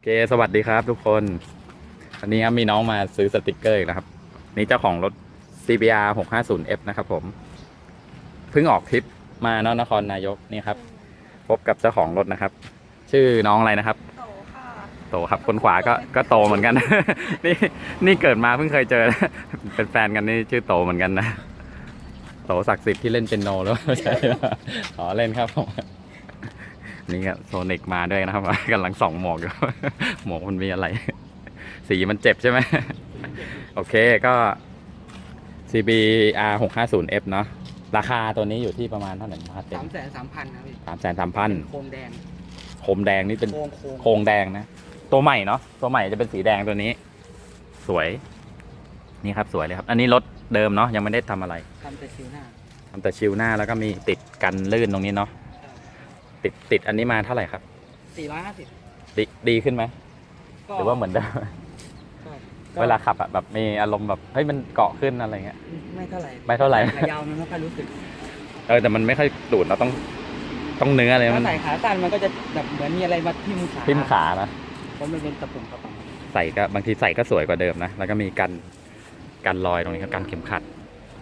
โอเคสวัสดีครับทุกคนวันนี้ครับมีน้องมาซื้อสติกเกอร์อีกนะครับ นี่เจ้าของรถ CBR 650F นะครับผม เพิ่งออกทริปมาเนอะนครนายกนี่ครับ พบกับเจ้าของรถนะครับ ชื่อน้องอะไรนะครับ โตค่ะ โตครับคนขวาก็ก็โตเหมือนกัน นี่นี่เกิดมาเพิ่งเคยเจอ เป็นแฟนกันนี่ชื่อโตเหมือนกันนะ โตศักดิ์สิทธิ์ที่เล่นเป็นโนแล้วไม่ใช่อ๋อเล่นครับผม นี่ก็โซนิกมาด้วยนะครับกำลังส่องหมอกอยู่หมอกมันมีอะไร สีมันเจ็บใช่ไหมโอเคก็ CBR 650F เนาะราคาตัวนี้อยู่ที่ประมาณเท่าไหร่นะครับสามแสนสามพันนะพี่สามแสนสามพันโคมแดง โคมแดงนี่เป็นโคมโคมโครงแดงนะ ตัวใหม่เนาะตัวใหม่จะเป็นสีแดงตัวนี้ สวย นี่ครับสวยเลยครับ อันนี้รถเดิมเนาะยังไม่ได้ทำอะไรทำแต่ชิวหน้าทำแต่ชิวหน้าแล้วก็มีติดกันลื่นตรงนี้เนาะ ติดติดอันนี้มาเท่าไหร่ครับสี่ร้อยห้าสิบดีดีขึ้นไหมหรือว่าเหมือนเดิมเวลาขับอะแบบมีอารมณ์แบบเฮ้ยมันเกาะขึ้นอะไรเงี้ยไม่เท่าไหร่ไม่เท่าไหร่ขายาวมันไม่ค่อยรู้สึกเออแต่มันไม่ค่อยดูดเราต้องต้องเนื้อเลยถ้ามันใส่ขาสั้นมันก็จะแบบเหมือนมีอะไรมาทิ่มขาทิ่มขานะเพราะมันเป็นตะปุ่มกระป๋องใส่ก็บางทีใส่ก็สวยกว่าเดิมนะแล้วก็มีกันกันรอยตรงนี้ครับกันเข็มขัด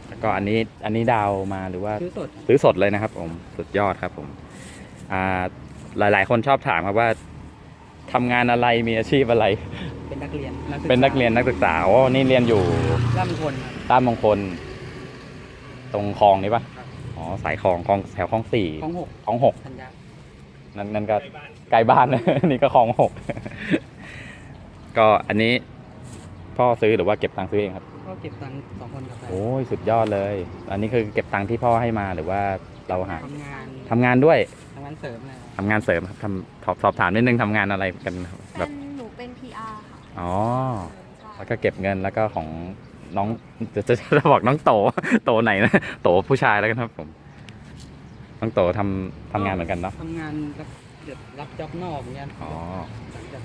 แล้วก็อันนี้อันนี้ดาวมาหรือว่าซื้อสดซื้อสดเลยนะครับผมสุดยอดครับผมอ่า หลายๆ คนชอบถามครับว่าทำงานอะไรมีอาชีพอะไร เป็นนักเรียนศึษาเป็นนักเรียนนักศึกษาอ๋อนี่เรียนอยู่ร่ำคนครับต้านมงคล ตรงคลองนี้ปะครับอ๋อสายคลองคลองแถวคลองสี่ของหกคลองหกธัญญานั่นนั่นก็ไกลบ้านนี่ก็คลองหกก็อันนี้พ่อซื้อหรือว่าเก็บตังค์ซื้อเองครับก็เก็บตังค์สองคนกับแฟนโอ้ยสุดยอดเลย อันนี้คือเก็บตังค์ที่พ่อให้มาหรือว่าเราหาทำงานทำงานด้วยทำงานเสริมอะไรครับทำงานเสริมครับทำสอบสอบถามนิดนึงทำงานอะไรกันครับแบเป็บนหนูเป็น PR ค่ะอ๋อ ใช่แล้วก็เก็บเงินแล้วก็ของน้องจะจะจะบอกน้องโต โตไหนนะโตผู้ชายแล้วกันครับผม น้องโตทำทำงานเหมือนกันเนาะทำงานรับเดี๋ยวรับจ็อบนอกอย่างเงี้ยอ๋อหลังจาก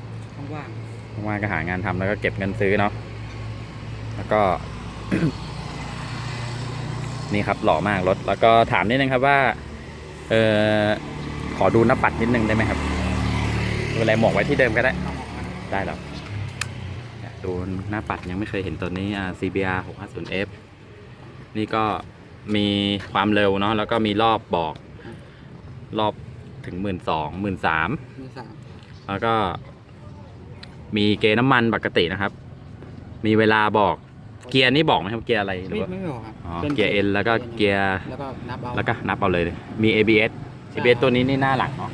ว่างว่างๆก็หางานทำแล้วก็เก็บเงินซื้อเนาะแล้วก็ นี่ครับหล่อมากรถ แล้วก็ถามนิดนึงครับว่า เออ ขอดูหน้าปัดนิดนึงได้ไหมครับเวลาหมวกไว้ที่เดิมก็ได้ๆเอาออกมาได้หรออยากดูหน้าปัดยังไม่เคยเห็นตัวนี้อ่า CBR 650F นี่ก็มีความเร็วเนาะแล้วก็มีรอบบอก รอบถึงหมื่นสองหมื่นสามมีสามแล้วก็ มีเกียร์น้ำมันปกตินะครับ มีเวลาบอกเกียร์นี่บอกไหมครับเกียร์อะไรหรือไม่ว่าไม่บอกครับอ๋อป็นเกียร์ N แล้วก็เกียร์แล้วก็นับเอาแล้วก็นับเอาเลย มี ABS ใช่ ABS ตัวนี้นี่หน้าหลังเนาะ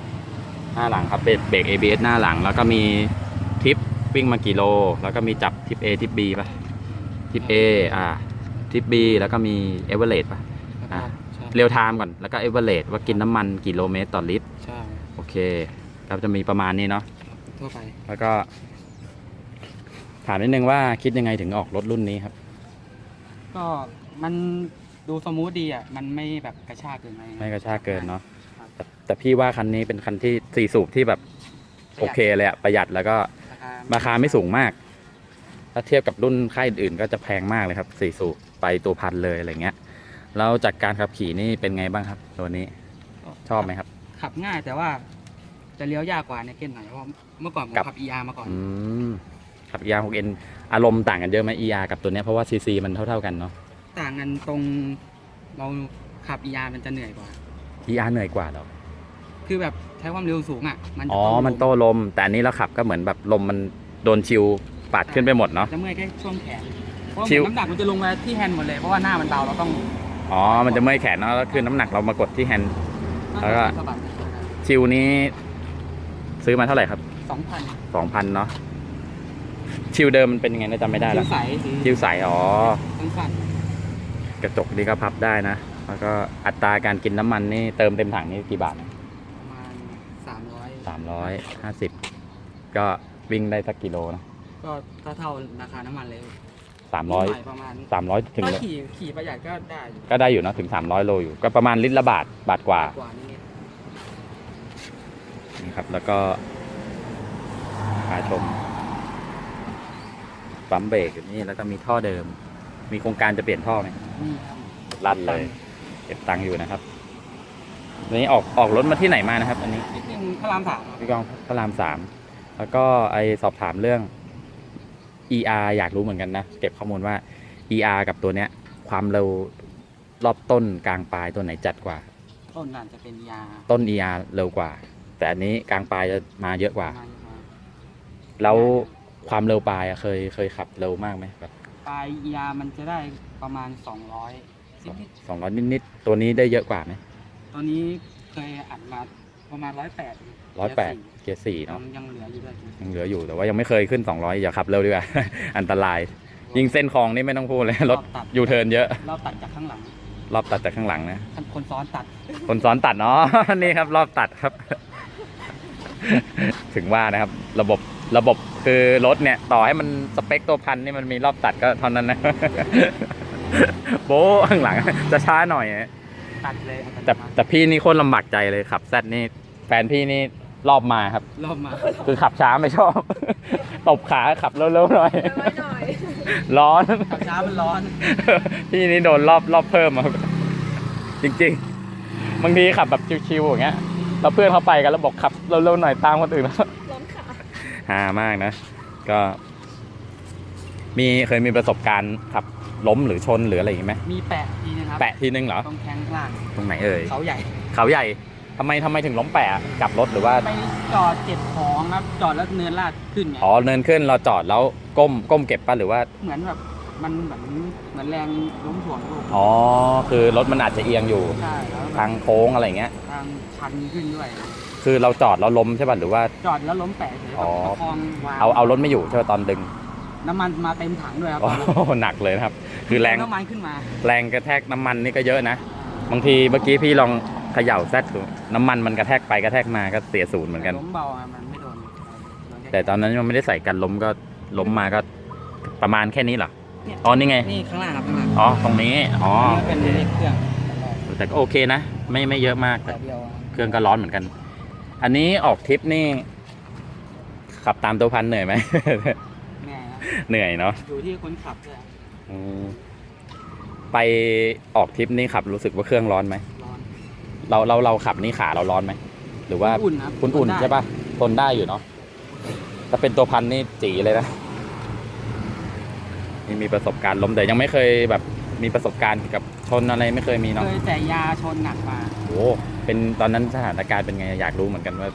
หน้าหลังครับเบรกเบรก ABS หน้าหลัง แล้วก็มีทิปวิ่งมากี่โล แล้วก็มีจับทิป A ทิป B ป่ะทิป A อ่าทิป B แล้วก็มี a v e r a g e ป่ะแล้วก็อะใช่เรียวไทม์ก่อนแล้วก็ a v e r a g e ว่ากินน้ำมันกี่โลเมตรต่อลิตรใช่โอเคก็จะมีประมาณนี้เนาะทั่วไปแล้วก็ ถามนิดนึงว่าคิดยังไงถึงออกรถรุ่นนี้ครับ ก็มันดูสมูทดีอะ มันไม่แบบกระชากเกินไปไม่กระชากเกินเนาะครับ แต่แต่พี่ว่าคันนี้เป็นคันที่สี่สูบที่แบบโอเคเลยอะประหยัดแล้วก็ราคาราคาไม่สูงมาก ถ้าเทียบกับรุ่นค่ายอื่นๆก็จะแพงมากเลยครับสี่สูบไปตัวพันเลยอะไรเงี้ยแล้วจากการขับขี่นี่เป็นไงบ้างครับตัวนี้ชอบไหมครับ ขับง่ายแต่ว่าจะเลี้ยวยากกว่าในเก้นหน่อยเพราะเมื่อก่อนผมกับขับ ER มาก่อนอืมขับ ER 6N อารมณ์ต่างกันเยอะไหม ER กับตัวเนี้ยเพราะว่า CC มันเท่าๆกันเนาะต่างกันตรงเราขับ ER มันจะเหนื่อยกว่า ER เหนื่อยกว่าเหรอคือแบบใช้ความเร็วสูงอะมันจะอ๋อต้งมันโต้ลม แต่อันนี้เราขับก็เหมือนแบบลมมันโดนชิวปาดขึ้นไปหมดเนาะ จะเมื่อยแค่ช่วงแขนเพราะว่าชิว น้ำหนักมันจะลงมาที่แฮนด์หมดเลยเพราะว่าหน้ามันเบาเราต้องอ๋อมันจะเมื่อยแขนเนาะแล้วคือน้ำหนักเรามากดที่แฮนด์ แล้วก็ สะบัดชิวนี้ ซื้อมาเท่าไหร่ครับสองพันสองพันเนาะชิวเดิมมันเป็นยังไงนะจำไม่ได้คิ้แล้ววใสสีชิวใสอ๋อสั้นกระจกนี่ก็พับได้นะ แล้วก็อัตราการกินน้ำมันนี่เติมเต็มถังนี่กี่บาทๆประมาณสามร้อยสามร้อยห้าสิบก็วิ่งได้สักกิโลนะก็เท่าเท่าๆราคาน้ำมันเลยสามร้อยนิดหน่ประมาณสามร้อยถึง ถ้าขี่ขี่ประหยัดก็ได้อยู่ก็ได้อยู่เนอะถึงสามร้อยโลอยู่ ก็ประมาณลิตรละบาทบาทกว่า กว่านิดนี่ครับแล้วก็พาชมปั๊มเบรกอยู่นี่แล้วก็มีท่อเดิม มีโครงการจะเปลี่ยนท่อไหมๆนี่ครับ ลั่นเลย เก็บตังค์อยู่นะครับอันนี้ออกออกรถมาที่ไหนมานะครับ อันนี้นิดนึงพระรามสามครับพี่กองพระรามสามแล้วก็ไอสอบถามเรื่อง ER อยากรู้เหมือนกันนะ เก็บข้อมูลว่า ER กับตัวเนี้ย ความเร็วรอบต้นกลางปลายตัวไหนจัดกว่า ต้นนั่นจะเป็นยาต้น ER เร็วกว่า แต่อันนี้กลางปลายจะมาเยอะกว่า ประมาณนี้ครับแล้วความเร็วปลายอะเคยเคยขับเร็วมากไหมแบบ ปลายยามันจะได้ประมาณ 200นิด สองร้อยนิดๆตัวนี้ได้เยอะกว่าไหมๆตอนนี้เคยอัดมาประมาณ108ร้อยแปดเกียร์สี่ยัเนาะงยังเหลืออยู่ด้วยยังเหลืออยู่แต่ว่ายังไม่เคยขึ้น200อย่าขับเร็วดีกว่า อันตราย ยิงเส้นคลองนี่ไม่ต้องพูดเลยรถตัดยูเทิร์นเยอะเราตัดจากข้างหลัง รอบตัดจากข้างหลังนะคนซ้อนตัด คนซ้อนตัดเนาะนี่ครับ รอบตัดครับ ถึงว่านะครับ ระบบระบบคือรถเนี่ย ต่อให้มันสเปคตัวพันนี่มันมีรอบตัดก็เท่านั้นนะ โบ้ข้างหลัง จะช้าหน่อยนะตัดเลยอัตโนแต่มัติแต่พี่นี่โคตรลำบากใจเลยขับแซดนี่แฟนพี่นี่รอบมาครับ รอบมาคือขับช้าไม่ชอบ ตบขาขับเร็วๆหน่อยน้อยหน่อยร้อนขับช้ามันร้อน พี่นี่โดนรอบรอบเพิ่มอะครับ จริงๆ บางทีขับแบบชิวๆอย่างเงี้ยเราเพื่อนเขาไปกันแล้วบอกขับเร็วๆหน่อยตามคนอื่นแล้วล้มขาฮามากนะ ก็ มีเคยมีประสบการณ์ขับ ล้มหรือชนหรืออะไรอย่างงี้ไหมมีแปะทีนะครับแปะทีนึงเหรอตรงแข้งล่างตรงไหนเอ่ยเขาใหญ่ เขาใหญ่ทำไมทำไมถึงล้มแปะอะกลับรถหรือว่าไปจอดเก็บของครับจอดแล้วเนินลาดขึ้นไงอ๋อเนินขึ้นเราจอดแล้วก้มก้มเก็บป่ะหรือว่าเหมือนแบบมันเหมือนเหมือนแรงล้มถ่วงลูกอ๋อคือรถมันอาจจะเอียงอยู่ใช่แล้วแบบทางโค้งอะไรเงี้ย ทางชันขึ้นด้วย คือเราจอดแล้วล้มใช่ป่ะหรือว่า จอดแล้วล้มแปะเฉยอ๋อประคองวางเอาเอารถไม่อยู่ใช่ป่ะตอนดึง น้ำมันมาเต็มถังด้วยครับโอ้โหหนักเลยนะครับ คือแรงน้ำมันขึ้นมา แรงกระแทกน้ำมันนี่ก็เยอะนะ บางทีเมื่อกี้พี่ลองเขย่าแซดดูน้ำมันมันกระแทกไปกระแทกมาก็เสียศูนย์เหมือนกัน ล้มเบาอะมันไม่โดนโดนค่แต่ตอนนั้นยังไม่ได้ใส่กันล้มก็ล้มมาก็ประมาณแค่นี้เหรอเนี่ยอ๋อนี่ไง นี่ข้างล่างครับข้างล่างอ๋อตรงนี้ อ๋อ นี่เป็นเลขเครื่องแต่ก็โอเคนะ ไม่ไม่เยอะมากแต่เดียวอะเครื่องก็ร้อนเหมือนกัน อันนี้ออกทริปนี่ ขับตามตัวพันเหนื่อยไหมแน่นะ เหนื่อยเนาะอยู่ที่คนขับด้วยอืมไปออกทริปนี่ขับรู้สึกว่าเครื่องร้อนไหม ร้อน เราเราเราขับนี่ขาเราร้อนไหม หรือว่าอุ่นครับคุณอุ่นได้ ใช่ปะทนได้อยู่เนาะถ้าเป็นตัวพันนี่จีเลยนะนี่มีประสบการณ์ล้มแต่ยังไม่เคยแบบมีประสบการณ์เกี่ยวกับชนอะไรไม่เคยมีเนาะเคยแต่ยาชนหนักมา โอ้เป็นตอนนั้นสถานการณ์เป็นไงอยากรู้เหมือนกันว่า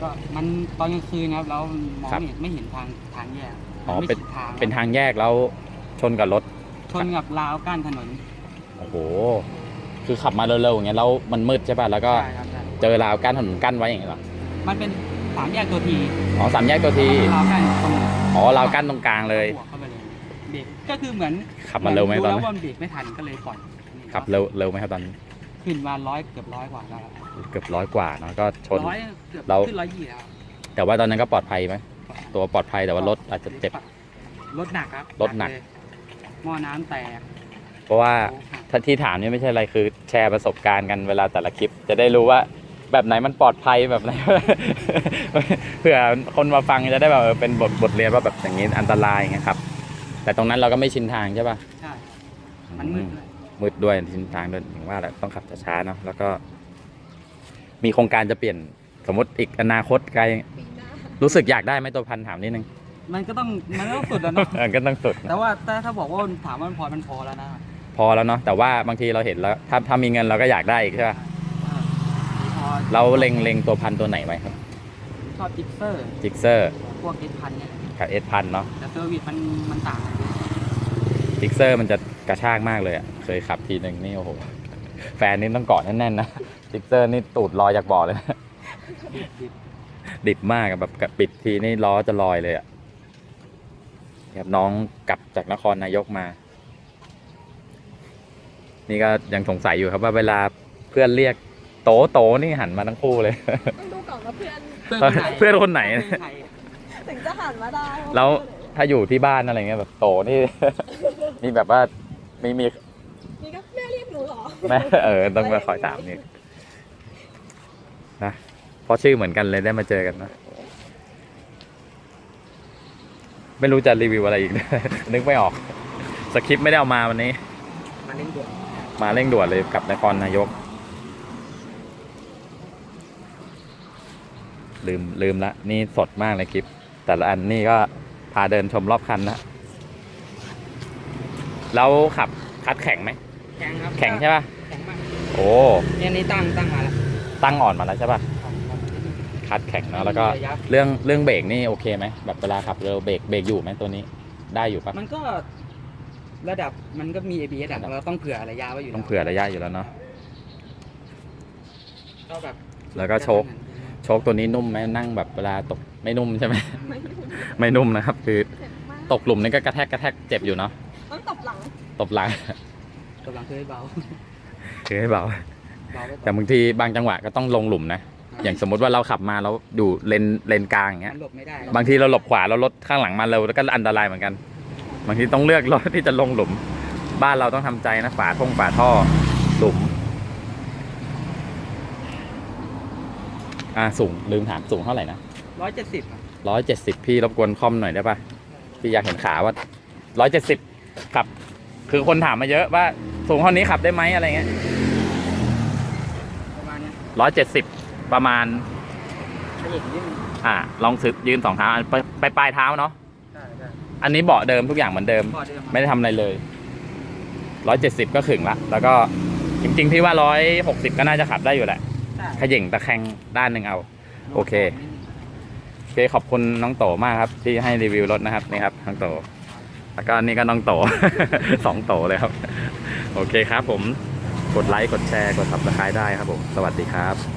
ก็มันตอนกลางคืนนะครับเรามองครับ ไม่เห็นไม่เห็นทางทางแยก อ๋อไม่เป็นชิดทางเป็นทางแยกแล้วชนกับรถ ชนกับราวกั้นถนนโอ้โห คือขับมาเร็วๆอย่างเงี้ยแล้วมันมืดใช่ป่ะ แล้วก็ใช่ครับใช่เจอราวกั้นถนนกั้นไว้อย่างเงี้ยเหรอ มันเป็นสามแยกตัวทีอ๋อสามแยกตัวทีราวกั้นตรงอ๋อราวกั้นตรงกลางเลยหัวเข้าไปเลยเบรกก็คือเหมือนขับมาเร็วไหมตอนรู้นั้นแล้วว่าเบรกไม่ทันก็เลยปล่อยขับเร็วเร็วไหมครับตอนนั้นขึ้นมาร้อยเกือบร้อยกว่าแล้วเกือบร้อยกว่าเนาะก็ชน ร้อยเกือบเรา ขึ้นร้อยยี่แล้วแต่ว่าตอนนั้นก็ปลอดภัยไหม ตัวปลอดภัยแต่ว่ารถอาจจะเจ็บ รถหนักครับรถหนัก เลยหม้อน้ำแตกเพราะว่า โอ้หักถ้าที่ถามนี่ไม่ใช่อะไรคือแชร์ประสบการณ์กันเวลาแต่ละคลิป จะได้รู้ว่าแบบไหนมันปลอดภัยแบบไหนเพื่อคนมาฟังจะได้แบบเออเป็นบทบทเรียนว่าแบบอย่างนี้อันตรายไงครับ แต่ตรงนั้นเราก็ไม่ชินทางใช่ป่ะใช่ มันมืดเลยมืดด้วยชินทางด้วยอย่างว่าแหละต้องขับช้าๆเนาะแล้วก็ มีโครงการจะเปลี่ยนสมมติอีกอนาคตไกลปีหน้า รู้สึกอยากได้ไหมตัวพันถามนิดนึง มันก็ต้องมันก็ต้องสุดแล้วเนาะเออก็ต้องสุด แต่ว่าถ้าถ้าบอกว่าถามว่ามันพอมันพอแล้วนะพอแล้วเนาะแต่ว่าบางทีเราเห็นแล้วถ้าถ้ามีเงินเราก็อยากได้อีกใช่ป่ะพอเราเล็งเล็งตัวพันตัวไหนไว้ครับชอบจิกเซอร์ จิกเซอร์พวกเอพันเนี่ยกับเอสพันเนาะแต่เซอร์วิสมันมันต่างกันจิกเซอร์มันจะกระชากมากเลยอะเคยขับทีหนึ่งนี่โอ้โหแฟนนี่ต้องเกาะแน่นๆนะจิกเซอร์นี่ตูดลอยจากบ่อเลยนะ ดิบดิบ มากอะแบบกับปิดทีนี่ล้อจะลอยเลยอะครับน้องกลับจากนครนายกมา นี่ก็ยังสงสัยอยู่ครับว่าเวลาเพื่อนเรียกโตโตนี่หันมาทั้งคู่เลย ต้องดูก่อนว่าเพื่อนเพื่อนคนไหนเพื่อนคนไหนเพื่อนใครถึงจะหันมาได้าแล้วเพื่อนคนไหนถ้าอยู่ที่บ้านอะไรเงี้ยแบบโตนี่ มีแบบว่ามีมีนี่ก็แม่เรียกหนูเหรอแม่เออต้องมาคอยถามนี่นะ เพราะชื่อเหมือนกันเลยได้มาเจอกันนะ ไม่รู้จะรีวิวอะไรอีก นึกไม่ออก สคริปต์ไม่ได้เอามาวันนี้ มาเล่นด่วนมาเร่งด่วนเลยกับนครนายก ลืมลืมละ นี่สดมากเลยคลิป แต่ละอันนี่ก็พาเดินชมรอบคันนะแล้วขับคัดแข็งไหม แข็งครับแข็งใช่ป่ะ แข็งมากโอ้เนี่ยนี่ตั้งตั้งมาแล้ว ตั้งอ่อนมาแล้วใช่ป่ะ คัดแข็งเนอะแล้วก็เรื่องเรื่องเบรกนี่โอเคไหมแบบเวลาขับเร็วเบรกเบรกอยู่ไหมตัวนี้ได้อยู่ปะมันก็ระดับมันก็มี ABS อะเราต้องเผื่อระยะไว้อยู่ต้องเผื่อระยะอยู่แล้วเนาะก็แบบแล้วก็โชคโชคตัวนี้นุ่มไหมนั่งแบบเวลาตกไม่นุ่มใช่ไหมไม่รู้ไม่นุ่มนะครับ คือเจ็บมากตกหลุมนี่ก็กระแทกกระแทกเจ็บอยู่เนาะต้องตบหลังตบหลังกำลังเคยเบาคือให้เบาเบาไว้ก่แต่อนบางทีบางจังหวะก็ต้องลงหลุมนะ อย่างสมมุติว่าเราขับมาแล้วอยู่เลนเลนกลางอย่างเงี้มัยนหลบไม่ได้บางทีเราหลบขวาเรารถข้างหลังมาเร็วแล้วก็อันตรายเหมือนกัน บางทีต้องเลือกรถที่จะลงหลุม บ้านเราต้องทำใจนะฝาท่งฝาท่อหลุม อ่าสูงลืมถามสูงเท่าไหร่นะร้อยเจ็ดสิบร้อยเจ็ดสิบพี่รบกวนคอมหน่อยได้ปะพี่อยากเห็นขาว่าร้อยเจ็ดสิบขับ คือคนถามมาเยอะว่าสูงเท่านี้ขับได้ไหมอะไรเงี้ยประมาณเนี้ยร้อยเจ็ดสิบ ประมาณขยิบนิดนึงอ่าลองสึกยืนสองเท้าอันไปไปปลายเท้าเนาะใช่ใช่อันนี้เบาะเดิมทุกอย่างเหมือนเดิมพอเดิม ไม่ได้ทำอะไรเลยร้อยเจ็ดสิบก็ขึงละแล้วก็จริงๆพี่ว่าร้อยหกสิบก็น่าจะขับได้อยู่แหละใช่ขย่งตะแคงด้านหนึ่งเอา โอเคโอเคขอบคุณน้องโตมากครับ ที่ให้รีวิวรถนะครับนี่ครับน้องโต แล้วก็นี่ก็น้องโตสองโตเลยครับ โอเคครับผมกดไลค์กดแชร์กด subscribe ได้ครับผม สวัสดีครับ